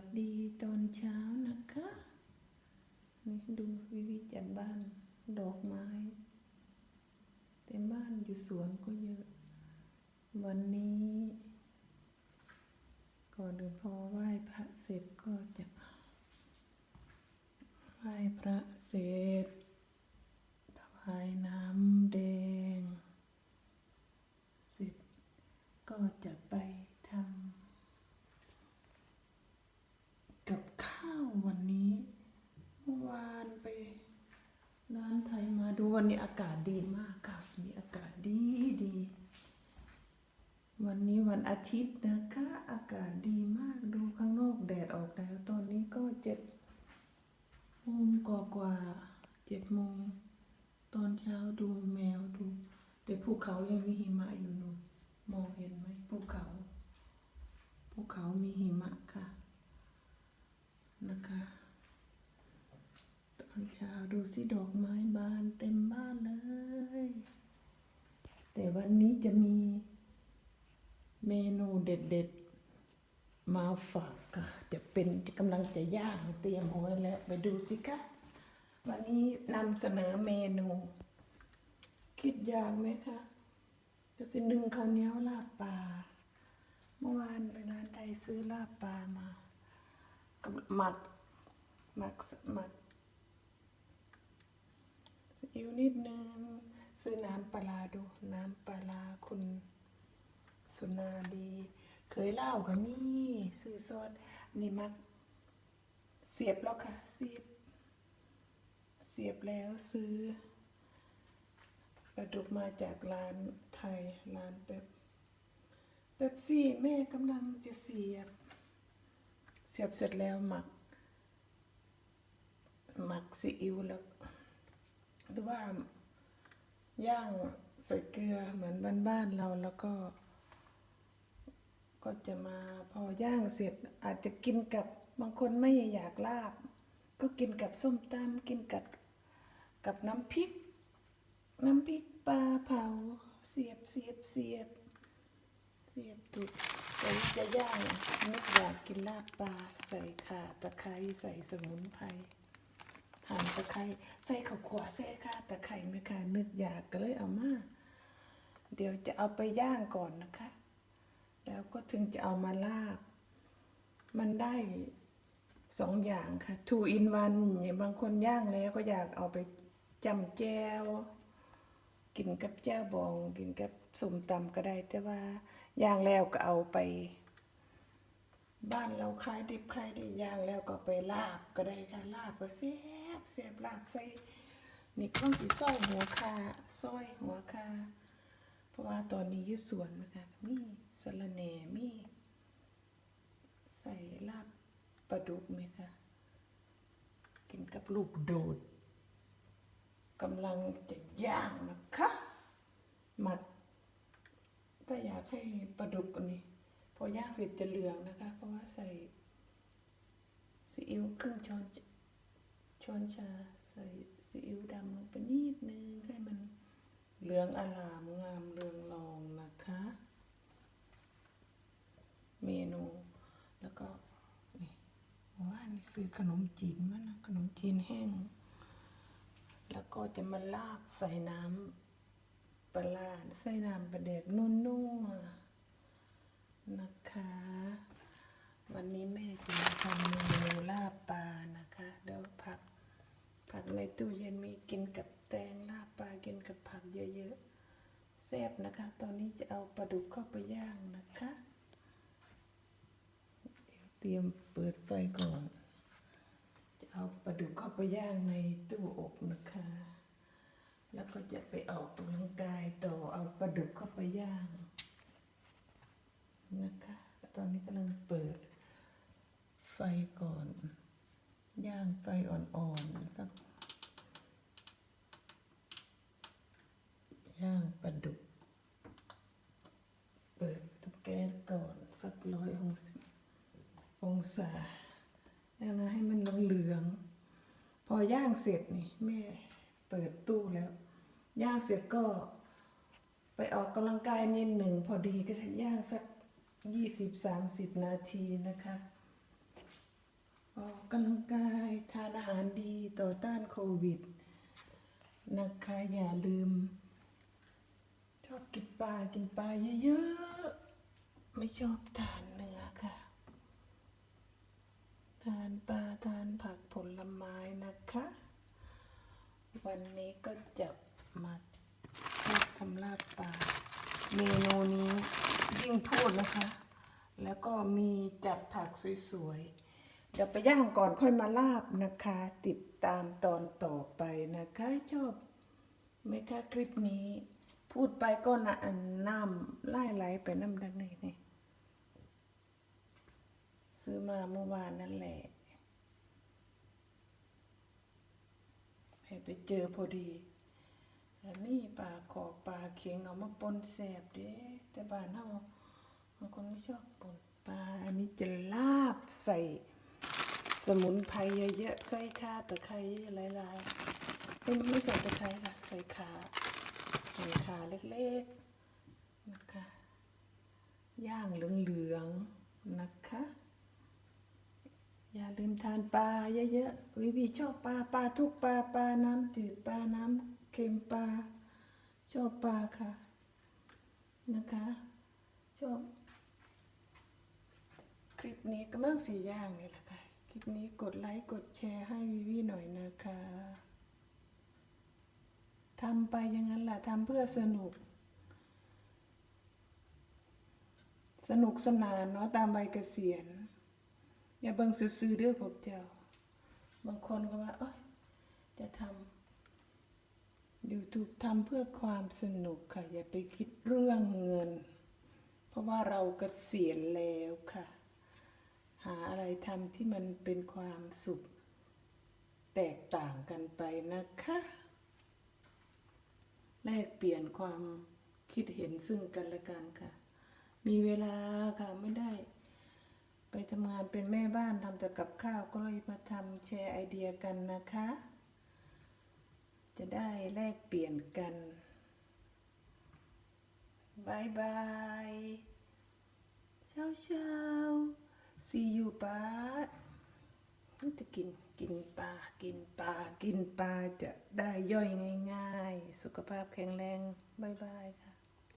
วัสดีตอนเช้านะคะนี่ดูวิวิจัดบ้านดอกไม้เต็มบ้านอยู่สวนก็เยอะ วันนี้ก่อนอื่นพอไหว้พระเสร็จก็จะไหว้พระเสร็จถวายน้ำแดง เสร็จก็จะไปทำกับข้าววันนี้ เมื่อวานไปร้านไทยมาดูวันนี้อากาศดีมากค่ะวันนี้อากาศ ดีดี วันนี้วันอาทิตย์นะคะ อากาศดีมากดูข้างนอกแดดออกแล้ว ตอนนี้ก็เจ็ดโมงกว่ากว่าเจ็ดโมง ตอนเช้าดูแมวดู แต่ภูเขายังมีหิมะอยู่นู่นมองเห็นไหมภูเขาภูเขามีหิมะค่ะ นะคะ ตอนเช้าดูสิดอกไม้บานเต็มบ้านเลย จะมีเมนูเด็ดๆ มาฝากค่ะ จะเป็นกำลังจะย่างเตรียมเอาไว้แล้ว ไปดูสิคะวันนี้นำเสนอเมนู คิดยากไหมคะก็สิหนึ่งข้าวเหนียวลาบปลาเมื่อวานไปร้านไทยซื้อลาบปลามากับหมักหมักหมักซีอิ๊วนิดนึง ซื้อน้ำปลาร้าดู น้ำปลาร้าคุณ สุนาดีเคยเล่ากับมี่ซื้อซอสนี่มัก เสียบแล้วค่ะ เสียบ เสียบแล้วซื้อปลาดุกมาจากร้านไทยร้านเป๊ปเป๊ปซี่แม่กำลังจะเสียบ เสียบเสร็จแล้วหมัก หมักซีอิ๊วแล้วหรือว่าย่างใส่เกลือเหมือนบ้านๆเราแล้วก็ ก็จะมาพอย่างเสร็จอาจจะกินกับบางคนไม่อยากลาบ ก็กินกับส้มตำกินกับกับน้ำพริก น้ำพริกปลาเผาเสียบเสียบเสียบเสียบถูกแต่จะย่างนึกอยากกินลาบปลาใส่ข่าตะไคร้ใส่สมุนไพรหั่นตะไคร้ใส่ข้าวขวาใส่ข่าตะไคร้ไหมคะนึกอยากก็เลยเอามา เดี๋ยวจะเอาไปย่างก่อนนะคะ แล้วก็ถึงจะเอามาลาบ มันได้สองอย่างค่ะ two in one อย่างบางคนย่างแล้วก็อยากเอาไปจำแจวกินกับแจ่วบอง กินกับส้มตำก็ได้ แต่ว่าย่างแล้วก็เอาไป บ้านเราขายดิบขายดีย่างแล้วก็ไปลาบก็ได้ค่ะลาบก็แซ่บแซ่บลาบใส่นี่ต้องสิซอยหัวคาซอยหัวคา ราะว่าตอนนี้ยุสวนนะคะมีสะระแหน่มีใส่ลาบปลาดุกไหมคะกินกับลูกโดดกำลังจะย่างนะคะหมัดถ้าอยากให้ปลาดุกอันนี้พอย่างเสร็จจะเหลืองนะคะ เพราะว่าใส่ซีอิ๊วครึ่งช้อนช้อนชา ใส่ซีอิ๊วดำลงไปนิดนึงให้มัน เหลืองอลามงามเรืองรองนะคะ เมนูแล้วก็นี่ว่านี่ซื้อขนมจีนมานะขนมจีนแห้ง แล้วก็จะมาลาบใส่น้ำปลาใส่น้ำปลาเด็กนุ่นๆนะคะ วันนี้แม่จะทำเมนูลาบปลานะคะ เดี๋ยวผัก ผักในตู้เย็นมีกินกับแตงลาบปลากินกับผักเยอะๆ แซ่บนะคะ ตอนนี้จะเอาปลาดุกเข้าไปย่างนะคะ เตรียมเปิดไฟก่อน จะเอาปลาดุกเข้าไปย่างในตู้อบนะคะ แล้วก็จะไปออกกำลังกายต่อเอาปลาดุกเข้าไปย่างนะคะ ตอนนี้กำลังเปิดไฟก่อน ย่างไฟอ่อนๆสัก ย่างปลาดุก เปิดเตาแก๊สก่อนสักร้อยองศา องศาแล้วนะให้มันเหลืองๆพอย่างเสร็จนี่แม่เปิดตู้แล้ว ย่างเสร็จก็ไปออกกำลังกายนิดหนึ่งพอดีก็จะย่างสักยี่สิบสามสิบนาทีนะคะออกกำลังกายทานอาหารดีต่อต้านโควิดนะคะอย่าลืม ชอบกินปลากินปลาเยอะๆ ไม่ชอบทานเนื้อค่ะ ทานปลา ทานผักผลไม้นะคะ วันนี้ก็จะมาพูดทำลาบปลาเมนูนี้ยิ่งพูดนะคะ แล้วก็มีจัดผักสวยๆ เดี๋ยวไปย่างก่อนค่อยมาลาบนะคะ ติดตามตอนต่อไปนะคะชอบไหมคะคลิปนี้ พูดไปก็นะอันน้ำไล่ไหลไปน้ำดังนี้นี่ซื้อมาเมื่อวานนั่นแหละ ให้ ไปเจอพอดีอันนี้ปลาขอกปลาเข็งเอามาปนแสบเด้แต่บ้านเฮาบางคนไม่ชอบปนปลาอันนี้จะลาบใส่สมุนไพรเยอะๆใส่ข่าตะไคร้หลายๆไม่ไม่ใส่ตะไคร้ค่ะใส่ข่าใส่ข่าเล็กๆนะคะย่างเหลืองๆนะคะ อย่าลืมทาน ปลาเยอะๆวิวีชอบปลาปลาทุกปลาปลาน้ำจืดปลาน้ำเค็มปลาชอบปลาค่ะ นะคะ ชอบ คลิปนี้ก็เมื่อสี่อย่างนี่แหละค่ะ คลิปนี้กดไลค์กดแชร์ให้วิวีหน่อยนะคะทำไปอย่างนั้นแหละทำเพื่อสนุก สนุกสนานเนาะตามใบเกษียณ อย่าเบิ่งซื่อๆเด้อพวกเจ้า บางคนก็ว่าเอ้ยจะทำ YouTube ทำเพื่อความสนุกค่ะ อย่าไปคิดเรื่องเงิน เพราะว่าเราเกษียณแล้วค่ะ หาอะไรทำที่มันเป็นความสุข แตกต่างกันไปนะคะแลกเปลี่ยนความคิดเห็นซึ่งกันและกันค่ะ มีเวลาค่ะไม่ได้ ไปทำงานเป็นแม่บ้านทำแต่กับข้าวก็เลยมาทำแชร์ไอเดียกันนะคะ จะได้แลกเปลี่ยนกันบายบายเช้าเช้า see you ป้าจะกินกินปลากินปลากินปลาจะได้ย่อยง่าย ๆ สุขภาพแข็งแรงบายบายค่ะ